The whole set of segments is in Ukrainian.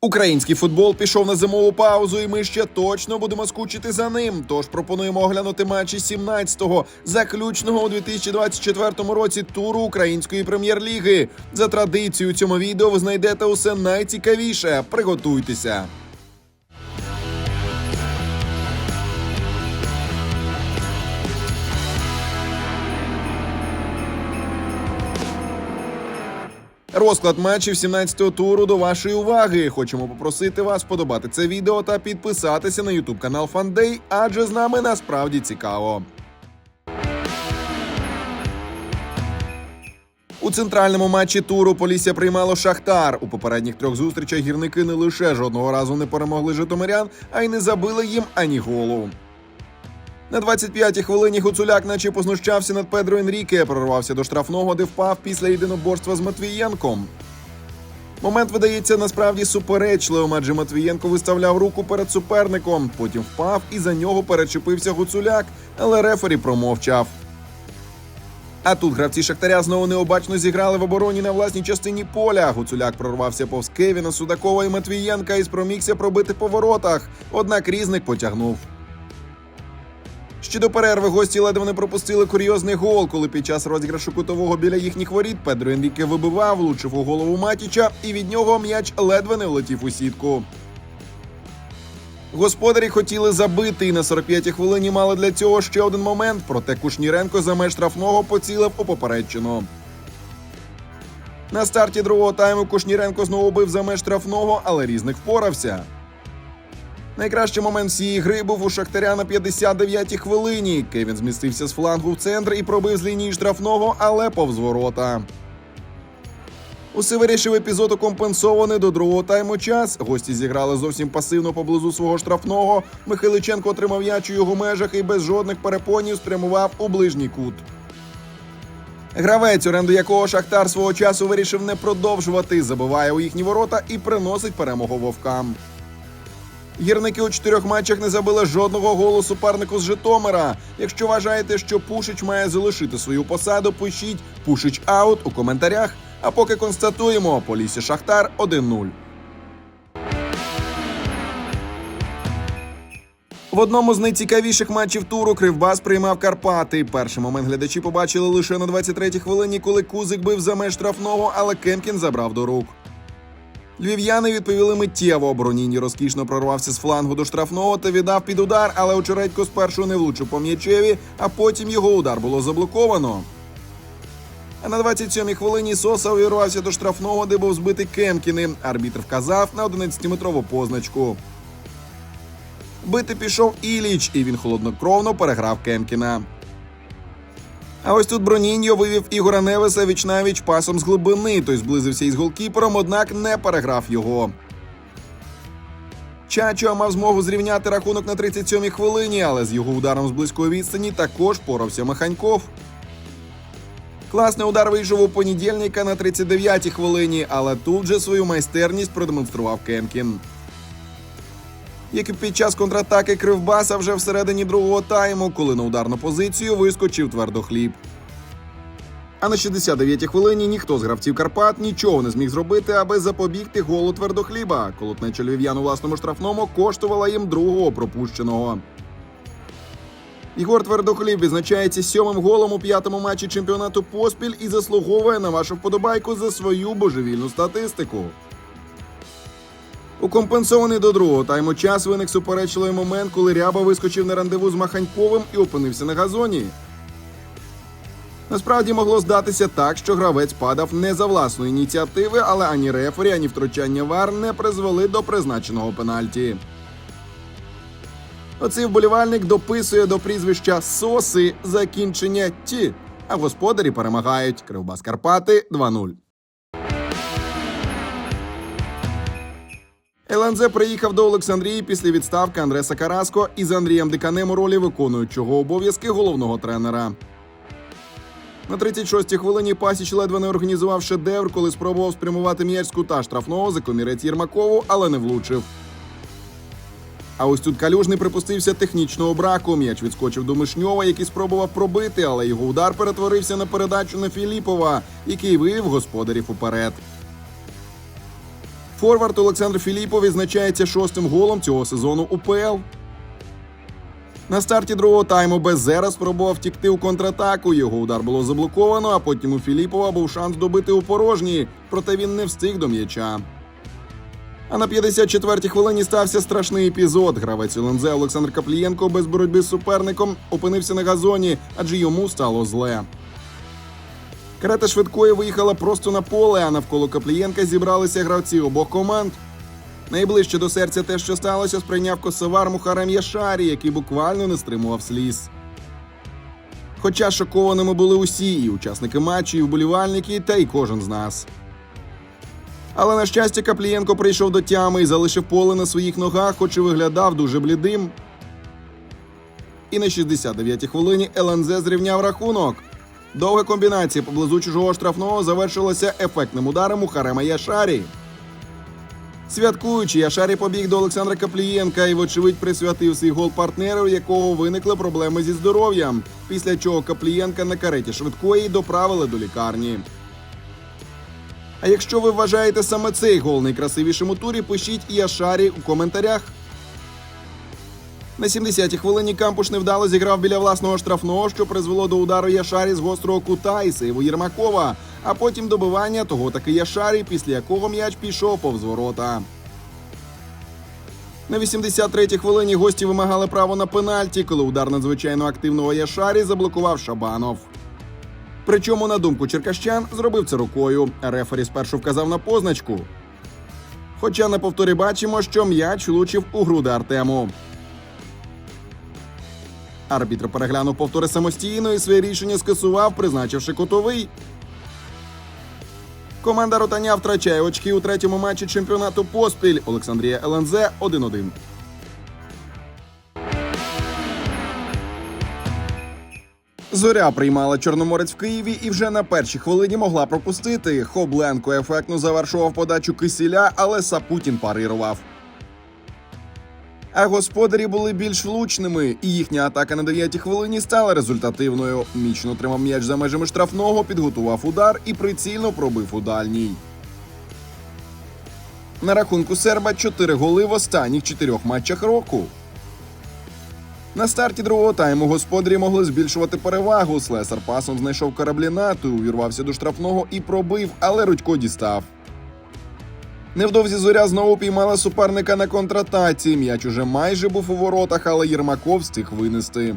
Український футбол пішов на зимову паузу, і ми ще точно будемо скучити за ним. Тож пропонуємо оглянути матчі 17-го, заключного у 2024 році туру української прем'єр-ліги. За традицією цьому відео ви знайдете усе найцікавіше. Приготуйтеся. Розклад матчів 17-го туру до вашої уваги. Хочемо попросити вас подобати це відео та підписатися на YouTube канал Фандей, адже з нами насправді цікаво. У центральному матчі туру Полісся приймало Шахтар. У попередніх трьох зустрічах гірники не лише жодного разу не перемогли житомирян, а й не забили їм ані голу. На 25-й хвилині Гуцуляк наче познущався над Педро Енріке, прорвався до штрафного, де впав після єдиноборства з Матвієнком. Момент видається насправді суперечливим, адже Матвієнко виставляв руку перед суперником, потім впав і за нього перечепився Гуцуляк, але рефері промовчав. А тут гравці Шахтаря знову необачно зіграли в обороні на власній частині поля. Гуцуляк прорвався повз Кевіна, Судакова і Матвієнка і спромігся пробити по воротах. Однак різник потягнув. Ще до перерви гості ледве не пропустили курйозний гол, коли під час розіграшу кутового біля їхніх воріт Педро Енріке вибивав, влучив у голову Матіча, і від нього м'яч ледве не влетів у сітку. Господарі хотіли забити і на 45-й хвилині мали для цього ще один момент, проте Кушніренко за меж штрафного поцілив у попередчину. На старті другого тайму Кушніренко знову бив за меж штрафного, але різник впорався. Найкращий момент всієї гри був у Шахтаря на 59-й хвилині. Кевін змістився з флангу в центр і пробив з лінії штрафного, але повз ворота. Усе вирішив епізод укомпенсований до другого тайму час. Гості зіграли зовсім пасивно поблизу свого штрафного. Михайличенко отримав яч у його межах і без жодних перепонів спрямував у ближній кут. Гравець, оренду якого Шахтар свого часу вирішив не продовжувати, забиває у їхні ворота і приносить перемогу вовкам. Гірники у чотирьох матчах не забили жодного голу супернику з Житомира. Якщо вважаєте, що Пушич має залишити свою посаду, пишіть Пушич аут у коментарях. А поки констатуємо, Полісся Шахтар 1-0. В одному з найцікавіших матчів туру Кривбас приймав Карпати. Перший момент глядачі побачили лише на 23-й хвилині, коли Кузик бив за меж штрафного, але Кемкін забрав до рук. Львів'яни відповіли миттєво. Броніні розкішно прорвався з флангу до штрафного та віддав під удар, але Очередько спершу не влучив по м'ячеві, а потім його удар було заблоковано. А на 27-й хвилині Соса увірвався до штрафного, де був збитий Кемкіним. Арбітр вказав на 11-метрову позначку. Бити пішов Іліч, і він холоднокровно переграв Кемкіна. А ось тут Броніньо вивів Ігора Невеса вічнавіч пасом з глибини. Той зблизився із голкіпером, однак не переграв його. Чачо мав змогу зрівняти рахунок на 37-й хвилині, але з його ударом з близької відстані також порався Маханьков. Класний удар вийшов у понедільника на 39-й хвилині, але тут же свою майстерність продемонстрував Кемкін. Як і під час контратаки Кривбаса вже всередині другого тайму, коли на ударну позицію вискочив твердохліб. А на 69-й хвилині ніхто з гравців Карпат нічого не зміг зробити, аби запобігти голу твердохліба. Колотнеча львів'ян у власному штрафному коштувала їм другого пропущеного. Ігор Твердохліб відзначається сьомим голом у п'ятому матчі чемпіонату поспіль і заслуговує на вашу вподобайку за свою божевільну статистику. У компенсований до другого тайму час виник суперечливий момент, коли Ряба вискочив на рандеву з Маханьковим і опинився на газоні. Насправді могло здатися так, що гравець падав не за власної ініціативи, але ані рефері, ані втручання вар не призвели до призначеного пенальті. Оцей вболівальник дописує до прізвища Соси закінчення ті, а господарі перемагають. Кривбас Карпати 2-0. ЛНЗ приїхав до Олександрії після відставки Андреса Караско і з Андрієм Диканем у ролі виконуючого обов'язки головного тренера. На 36-й хвилині Пасіч ледве не організував шедевр, коли спробував спрямувати м'яч кута штрафного за комірець Єрмакову, але не влучив. А ось тут калюжний припустився технічного браку. М'яч відскочив до Мишньова, який спробував пробити, але його удар перетворився на передачу на Філіпова, який вивів господарів уперед. Форвард Олександр Філіпов відзначається шостим голом цього сезону УПЛ. На старті другого тайму Безера спробував втікти у контратаку. Його удар було заблоковано, а потім у Філіпова був шанс добити у порожній, проте він не встиг до м'яча. А на 54-й хвилині стався страшний епізод. Гравець ЛНЗ Олександр Каплієнко без боротьби з суперником опинився на газоні, адже йому стало зле. Карета швидкої виїхала просто на поле, а навколо Каплієнка зібралися гравці обох команд. Найближче до серця те, що сталося, сприйняв косовар Мухарем Яшарі, який буквально не стримував сліз. Хоча шокованими були усі, і учасники матчу, і вболівальники, та й кожен з нас. Але на щастя, Каплієнко прийшов до тями і залишив поле на своїх ногах, хоч і виглядав дуже блідим. І на 69-й хвилині ЛНЗ зрівняв рахунок. Довга комбінація поблизу чужого штрафного завершилася ефектним ударом у Харема Яшарі. Святкуючи, Яшарі побіг до Олександра Каплієнка і, вочевидь, присвятив свій гол партнеру, у якого виникли проблеми зі здоров'ям. Після чого Каплієнка на кареті швидкої доправили до лікарні. А якщо ви вважаєте саме цей гол найкрасивішим у турі, пишіть Яшарі у коментарях. На 70-й хвилині Кампуш невдало зіграв біля власного штрафного, що призвело до удару Яшарі з гострого кута і сейву Єрмакова, а потім добивання того таки Яшарі, після якого м'яч пішов повз ворота. На 83-й хвилині гості вимагали право на пенальті, коли удар надзвичайно активного Яшарі заблокував Шабанов. Причому, на думку черкащан, зробив це рукою. Рефері спершу вказав на позначку. Хоча на повторі бачимо, що м'яч влучив у груди Артему. Арбітр переглянув повтори самостійно і своє рішення скасував, призначивши котовий. Команда Ротаня втрачає очки у третьому матчі чемпіонату поспіль. Олександрія ЛНЗ 1-1. Зоря приймала Чорноморець в Києві і вже на першій хвилині могла пропустити. Хобленко ефектно завершував подачу кисіля, але Сапутін парирував. А господарі були більш влучними, і їхня атака на 9-й хвилині стала результативною. Мічно тримав м'яч за межами штрафного, підготував удар і прицільно пробив у дальній. На рахунку серба 4 голи в останніх чотирьох матчах року. На старті другого тайму господарі могли збільшувати перевагу. Слесар пасом знайшов кораблінату, увірвався до штрафного і пробив, але Рудько дістав. Невдовзі зоря знову піймала суперника на контратаці. М'яч уже майже був у воротах, але Єрмаков встиг винести.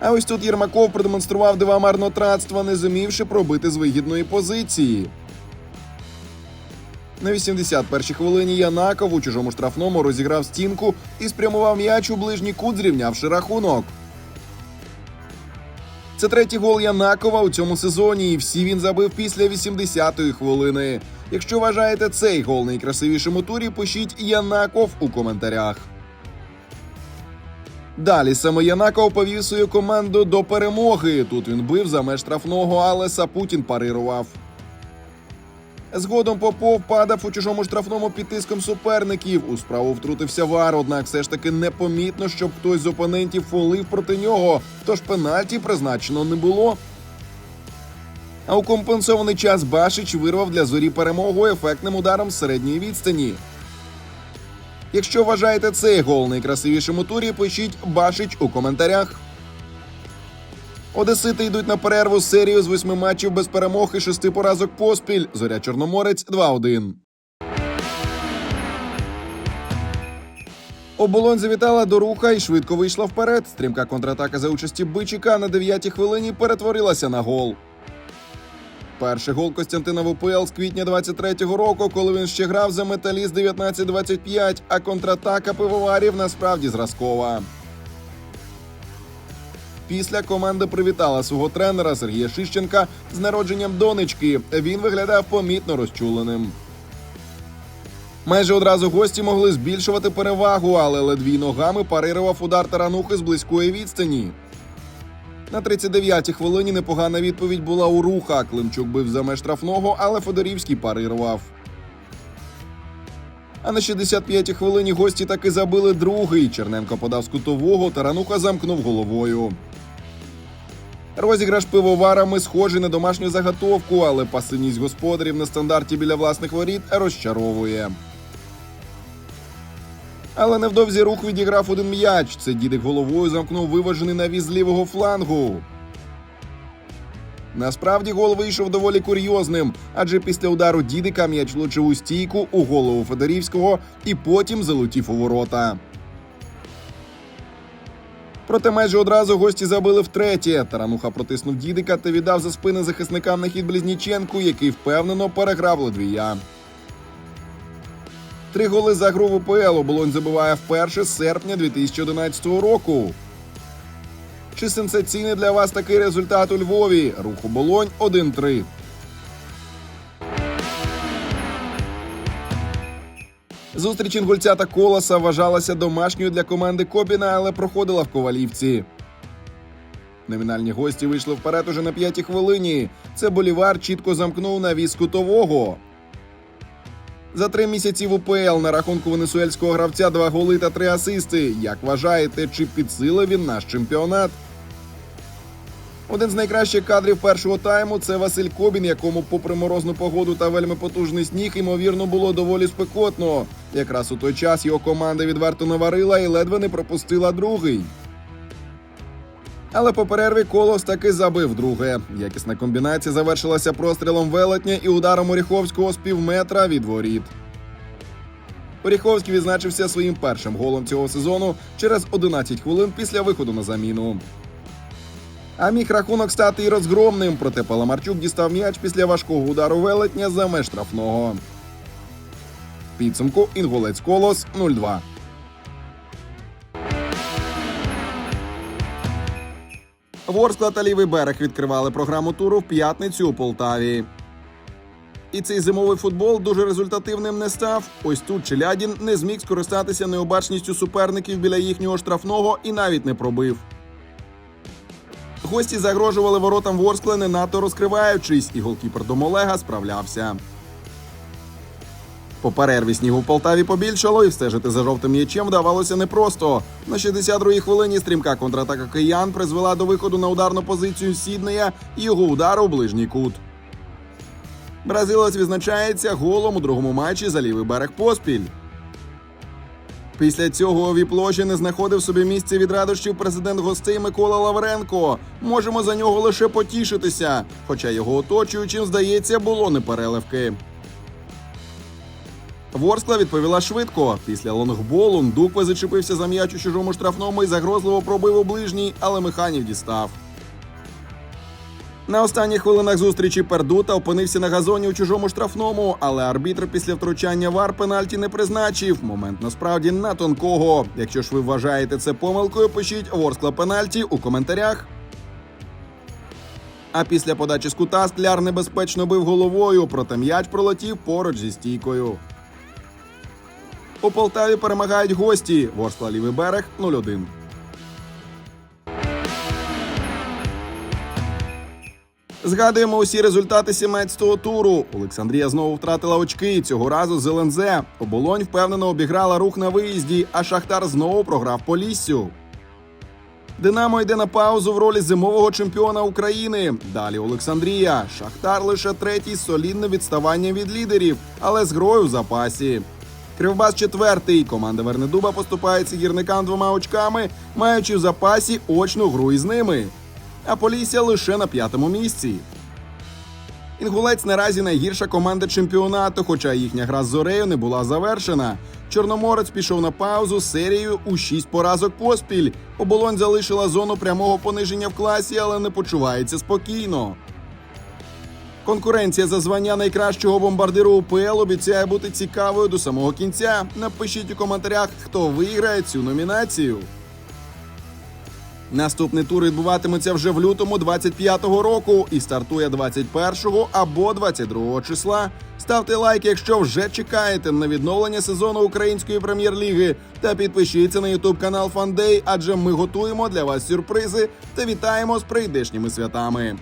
А ось тут Єрмаков продемонстрував дива марнотратства, не зумівши пробити з вигідної позиції. На 81-й хвилині Янаков у чужому штрафному розіграв стінку і спрямував м'яч у ближній кут, зрівнявши рахунок. Це третій гол Янакова у цьому сезоні, і всі він забив після 80-ї хвилини. Якщо вважаєте цей гол найкрасивішим у турі, пишіть Янаков у коментарях. Далі саме Янаков повів свою команду до перемоги. Тут він бив за меж штрафного, але Сапутін парирував. Згодом Попов падав у чужому штрафному під тиском суперників. У справу втрутився вар, однак все ж таки непомітно, щоб хтось з опонентів фолив проти нього. Тож пенальті призначено не було. А у компенсований час Башич вирвав для зорі перемогу ефектним ударом середньої відстані. Якщо вважаєте цей гол найкрасивішим у турі, пишіть Башич у коментарях. Одесити йдуть на перерву з серією з восьми матчів без перемог і шести поразок поспіль. Зоря Чорноморець 2-1. Оболонь завітала до руха і швидко вийшла вперед. Стрімка контратака за участі Бичика на 9-й хвилині перетворилася на гол. Перший гол Костянтина в УПЛ з квітня 23-го року, коли він ще грав за металіст 19-25, а контратака пивоварів насправді зразкова. Після команда привітала свого тренера Сергія Шищенка з народженням донечки. Він виглядав помітно розчуленим. Майже одразу гості могли збільшувати перевагу, але ледві ногами парирував удар таранухи з близької відстані. На 39-й хвилині непогана відповідь була у руха. Климчук бив за меж штрафного, але Федорівський парирував. А на 65-й хвилині гості таки забили другий. Черненко подав з кутового, тарануха замкнув головою. Розіграш пивоварами схожий на домашню заготовку, але пасивність господарів на стандарті біля власних воріт розчаровує. Але невдовзі рух відіграв один м'яч. Це дідик головою замкнув виважений навіс з лівого флангу. Насправді гол вийшов доволі курйозним, адже після удару дідика м'яч влучив у стійку у голову Федорівського і потім залетів у ворота. Проте майже одразу гості забили втретє. Тарануха протиснув дідика та віддав за спини захисникам на хід Близніченку, який впевнено переграв Ледвія. Три голи за гру в УПЛ оболонь забиває вперше з серпня 2011 року. Чи сенсаційний для вас такий результат у Львові? Рух оболонь 1-3. Зустріч інгульця та колоса вважалася домашньою для команди Копіна, але проходила в ковалівці. Номінальні гості вийшли вперед уже на п'ятій хвилині. Це Болівар чітко замкнув на віз кутового. За три місяці в УПЛ на рахунку венесуельського гравця два голи та три асисти. Як вважаєте, чи підсилив він наш чемпіонат? Один з найкращих кадрів першого тайму це Василь Кобін, якому, попри морозну погоду та вельми потужний сніг, ймовірно, було доволі спекотно. Якраз у той час його команда відверто наварила і ледве не пропустила другий. Але по перерві Колос таки забив друге. Якісна комбінація завершилася прострілом велетня і ударом Оріховського з півметра від воріт. Оріховський відзначився своїм першим голом цього сезону через 11 хвилин після виходу на заміну. А міг рахунок стати і розгромним, проте Паламарчук дістав м'яч після важкого удару велетня за меж штрафного. Підсумку інгулець Колос 0-2. Ворскла та лівий берег відкривали програму туру в п'ятницю у Полтаві. І цей зимовий футбол дуже результативним не став. Ось тут Челядін не зміг скористатися необачністю суперників біля їхнього штрафного і навіть не пробив. Гості загрожували воротам Ворскли не надто розкриваючись, і голкіпер Домолега справлявся. По перерві снігу в Полтаві побільшало, і встежити за жовтим м'ячем вдавалося непросто. На 62-й хвилині стрімка контратака киян призвела до виходу на ударну позицію Сіднея і його удару у ближній кут. Бразилець відзначається голом у другому матчі за лівий берег поспіль. Після цього у віплojі не знаходив собі місце від радощів президент гостей Микола Лавренко. Можемо за нього лише потішитися, хоча його оточуючим, здається, було непереливки. Ворскла відповіла швидко. Після лонгболу Ndukwe зачепився за м'яч у чужому штрафному і загрозливо пробив у ближній, але Механів дістав. На останніх хвилинах зустрічі Пердута опинився на газоні у чужому штрафному, але арбітр після втручання вар пенальті не призначив. Момент насправді на тонкого. Якщо ж ви вважаєте це помилкою, пишіть Ворскла пенальті у коментарях. А після подачі з кута скляр небезпечно бив головою, проте м'яч пролетів поруч зі стійкою. У Полтаві перемагають гості. Ворскла лівий берег 0-1. Згадуємо усі результати 17-го туру. Олександрія знову втратила очки. Цього разу з ЛНЗ. Оболонь впевнено обіграла рух на виїзді, а Шахтар знову програв Поліссю. Динамо йде на паузу в ролі зимового чемпіона України. Далі Олександрія. Шахтар лише третій з солідним відставанням від лідерів, але з грою в запасі. Кривбас четвертий. Команда Вернедуба поступається гірникам двома очками, маючи в запасі очну гру із ними. А Полісся лише на п'ятому місці. Інгулець наразі найгірша команда чемпіонату, хоча їхня гра з зорею не була завершена. Чорноморець пішов на паузу серією у шість поразок поспіль. Оболонь залишила зону прямого пониження в класі, але не почувається спокійно. Конкуренція за звання найкращого бомбардиру УПЛ обіцяє бути цікавою до самого кінця. Напишіть у коментарях, хто виграє цю номінацію. Наступний тур відбуватиметься вже в лютому 25-го року і стартує 21-го або 22-го числа. Ставте лайк, якщо вже чекаєте на відновлення сезону української прем'єр-ліги. Та підпишіться на ютуб канал Фандей, адже ми готуємо для вас сюрпризи та вітаємо з прийдешніми святами.